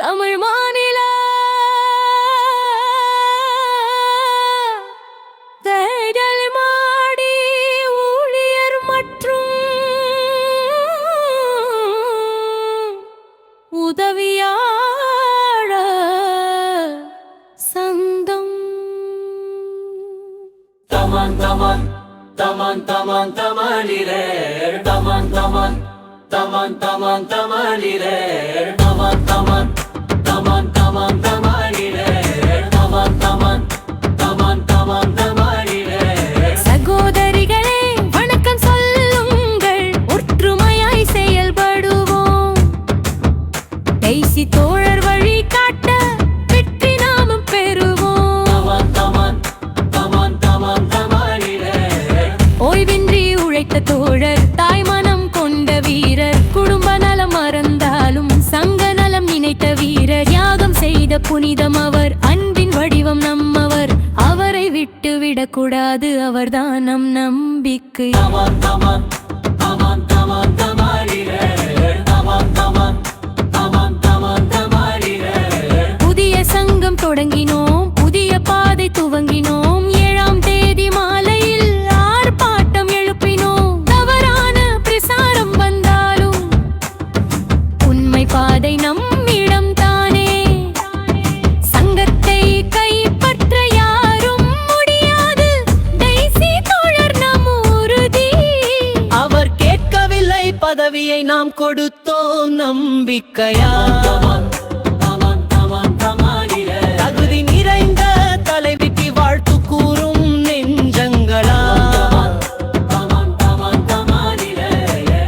தமிழ் மாநில தேடல் மாடி ஊழியர் மற்றும் உதவியாள சந்தம் தமன் தமன் தமன் தமன் தமனிரே தமன் தமன் தமன் தமன் தமனிரே புனிதம் அவர் அன்பின் வடிவம் நம்மவர். அவரை விட்டு விடக்கூடாது அவர்தான் நம் நம்பிக்கை. நாம் கொடுத்தோம் நம்பிக்கையா? தகுதி நிறைந்த தலைவிக்கு வாழ்த்து கூறும் நெஞ்சங்களா?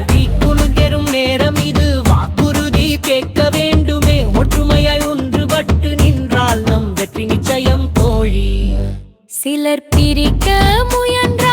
தீக்குழுகெறும் நேரம் இது. வாக்குறுதி கேட்க வேண்டுமே. ஒற்றுமையாய் ஒன்றுபட்டு நின்றால் நம் வெற்றி நிச்சயம் தோழி சிலர் பிரிக்க முயன்றாலும்